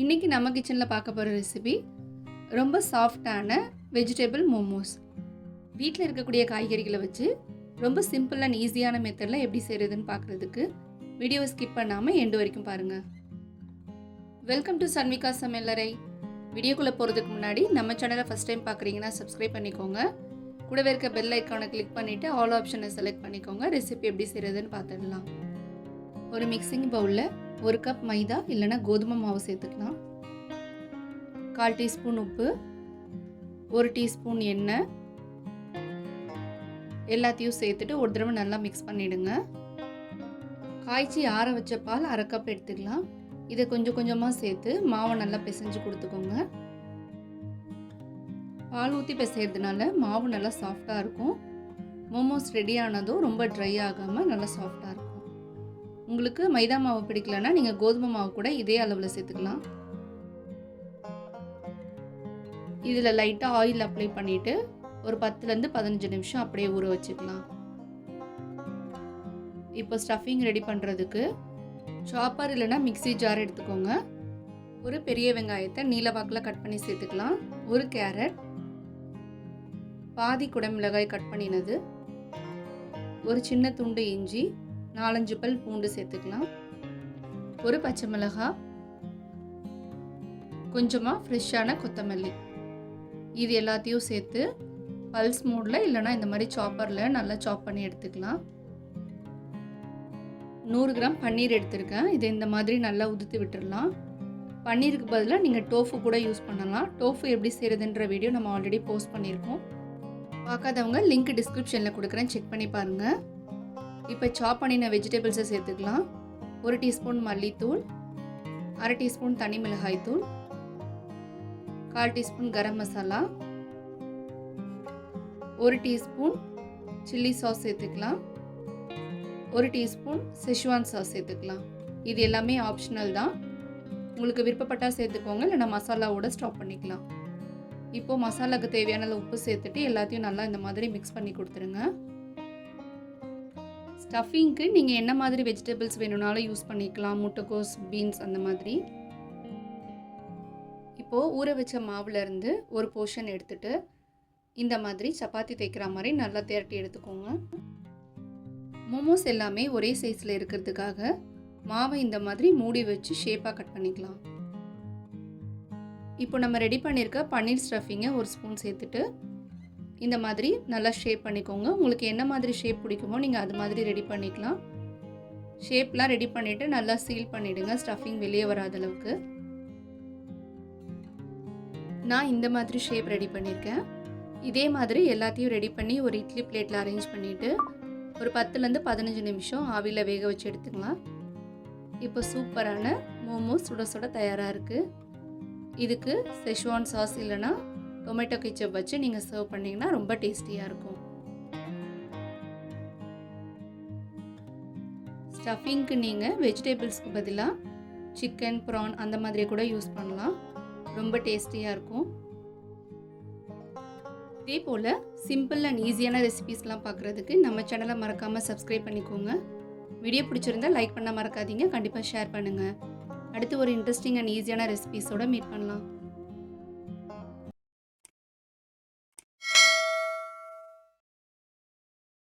இன்றைக்கி நம்ம கிச்சனில் பார்க்க போகிற ரெசிபி ரொம்ப சாஃப்டான வெஜிடபிள் மோமோஸ் வீட்டில் இருக்கக்கூடிய காய்கறிகளை வச்சு ரொம்ப சிம்பிள் அண்ட் ஈஸியான மெத்தடில் எப்படி செய்கிறதுன்னு பார்க்குறதுக்கு வீடியோவை ஸ்கிப் பண்ணாமல் எண்டு வரைக்கும் பாருங்கள் வெல்கம் டு சன்விகா சமையலறை வீடியோக்குள்ளே போகிறதுக்கு முன்னாடி நம்ம சேனலை ஃபஸ்ட் டைம் பார்க்குறீங்கன்னா சப்ஸ்கிரைப் பண்ணிக்கோங்க. கூடவே இருக்க பெல் ஐக்கானை கிளிக் பண்ணிவிட்டு ஆல் ஆப்ஷனை செலக்ட் பண்ணிக்கோங்க. ரெசிபி எப்படி செய்கிறதுன்னு பார்த்துடலாம். ஒரு மிக்சிங் பவுலில் ஒரு கப் மைதா இல்லைன்னா கோதுமை மாவு சேர்த்துக்கலாம். கால் டீஸ்பூன் உப்பு ஒரு டீஸ்பூன் எண்ணெய். எல்லாத்தையும் சேர்த்துட்டு ஒரு தடவை நல்லா மிக்ஸ் பண்ணிவிடுங்க காய்ச்சி ஆற வச்ச பால் அரை கப் எடுத்துக்கலாம். இதை கொஞ்சம் கொஞ்சமாக சேர்த்து மாவை நல்லா பிசைஞ்சு கொடுத்துக்கோங்க. பால் ஊற்றி பிசைகிறதுனால மாவு நல்லா சாஃப்டாக இருக்கும். மோமோஸ் ரெடி ஆனதும் ரொம்ப ட்ரை ஆகாமல் நல்லா சாஃப்டாக இருக்கும். உங்களுக்கு மைதா மாவு பிடிக்கலன்னா நீங்கள் கோதுமை மாவு கூட இதே அளவில் சேர்த்துக்கலாம். இதில் லைட்டாக ஆயில் அப்ளை பண்ணிவிட்டு ஒரு பத்துலேருந்து பதினஞ்சு நிமிஷம் அப்படியே ஊற வச்சுக்கலாம். இப்போ ஸ்டஃபிங் ரெடி பண்ணுறதுக்கு சாப்பர் இல்லைன்னா மிக்ஸி ஜார் எடுத்துக்கோங்க. ஒரு பெரிய வெங்காயத்தை நீலவாக்கில் கட் பண்ணி சேர்த்துக்கலாம். ஒரு கேரட் பாதி குடமிளகாய் கட் பண்ணினது ஒரு சின்ன துண்டு இஞ்சி நாலஞ்சு பல் பூண்டு சேர்த்துக்கலாம். ஒரு பச்சை மிளகாய் கொஞ்சமாக ஃப்ரெஷ்ஷான கொத்தமல்லி. இது எல்லாத்தையும் சேர்த்து பல்ஸ் மூடில் இல்லைனா இந்த மாதிரி சாப்பரில் நல்லா சாப் பண்ணி எடுத்துக்கலாம். நூறு கிராம் பன்னீர் எடுத்திருக்கேன். இதை இந்த மாதிரி நல்லா உதுத்து விட்டுடலாம் பன்னீருக்கு பதிலாக நீங்கள் டோஃபு கூட யூஸ் பண்ணலாம். டோஃபு எப்படி செய்கிறதுன்ற வீடியோ நம்ம ஆல்ரெடி போஸ்ட் பண்ணியிருக்கோம். பார்க்காதவங்க லிங்க் டிஸ்கிரிப்ஷனில் கொடுக்குறேன். செக் பண்ணி பாருங்கள் இப்போ சாப் பண்ணின வெஜிடபிள்ஸை சேர்த்துக்கலாம். ஒரு டீஸ்பூன் மல்லித்தூள் அரை டீஸ்பூன் தனி மிளகாய் தூள் கால் டீஸ்பூன் கரம் மசாலா ஒரு டீஸ்பூன் சில்லி சாஸ் சேர்த்துக்கலாம். ஒரு டீஸ்பூன் செஷ்வான் சாஸ் சேர்த்துக்கலாம். இது எல்லாமே ஆப்ஷனல் தான். உங்களுக்கு விருப்பப்பட்டால் சேர்த்துக்கோங்க இல்லைனா மசாலாவோட ஸ்டாப் பண்ணிக்கலாம். இப்போது மசாலாவுக்கு தேவையான உப்பு சேர்த்துட்டு எல்லாத்தையும் நல்லா இந்த மாதிரி மிக்ஸ் பண்ணி கொடுத்துருங்க. ஸ்டஃபிங்க்கு நீங்கள் என்ன மாதிரி வெஜிடபிள்ஸ் வேணும்னாலும் யூஸ் பண்ணிக்கலாம். முட்டைக்கோஸ் பீன்ஸ் அந்த மாதிரி. இப்போது ஊற வச்ச மாவுலேருந்து ஒரு போர்ஷன் எடுத்துட்டு இந்த மாதிரி சப்பாத்தி தேய்க்கிற மாதிரி நல்லா திரட்டி எடுத்துக்கோங்க. மோமோஸ் எல்லாமே ஒரே சைஸில் இருக்கிறதுக்காக மாவை இந்த மாதிரி மூடி வச்சு ஷேப்பாக கட் பண்ணிக்கலாம். இப்போ நம்ம ரெடி பண்ணியிருக்க பன்னீர் ஸ்டஃபிங்கை ஒரு ஸ்பூன் சேர்த்துட்டு இந்த மாதிரி நல்லா ஷேப் பண்ணிக்கோங்க. உங்களுக்கு என்ன மாதிரி ஷேப் பிடிக்குமோ நீங்கள் அது மாதிரி ரெடி பண்ணிக்கலாம். ஷேப்லாம் ரெடி பண்ணிவிட்டு நல்லா சீல் பண்ணிவிடுங்க ஸ்டஃபிங் வெளியே வராத அளவுக்கு. நான் இந்த மாதிரி ஷேப் ரெடி பண்ணியிருக்கேன் இதே மாதிரி எல்லாத்தையும் ரெடி பண்ணி ஒரு இட்லி பிளேட்டில் அரேஞ்ச் பண்ணிவிட்டு ஒரு பத்துலேருந்து பதினஞ்சு நிமிஷம் ஆவியில் வேக வச்சு எடுத்துக்கலாம். இப்போ சூப்பரான மோமோஸ் சுட சுட தயாராக இருக்குது இதுக்கு செஷ்வான் சாஸ் இல்லைன்னா டொமேட்டோ கிச்சப் வச்சு நீங்கள் சர்வ் பண்ணிங்கன்னா ரொம்ப டேஸ்டியாக இருக்கும். ஸ்டஃபிங்க்கு நீங்கள் வெஜிடபிள்ஸ்க்கு பதிலாக சிக்கன் ப்ரான் அந்த மாதிரி கூட யூஸ் பண்ணலாம். ரொம்ப டேஸ்டியாக இருக்கும். இதே போல் சிம்பிள் அண்ட் ஈஸியான ரெசிபீஸ்லாம் பார்க்குறதுக்கு நம்ம சேனலை மறக்காமல் சப்ஸ்கிரைப் பண்ணிக்கோங்க. வீடியோ பிடிச்சிருந்தா லைக் பண்ண மறக்காதீங்க. கண்டிப்பாக ஷேர் பண்ணுங்கள் அடுத்து ஒரு இன்ட்ரெஸ்டிங் அண்ட் ஈஸியான ரெசிபீஸோட மீட் பண்ணலாம்.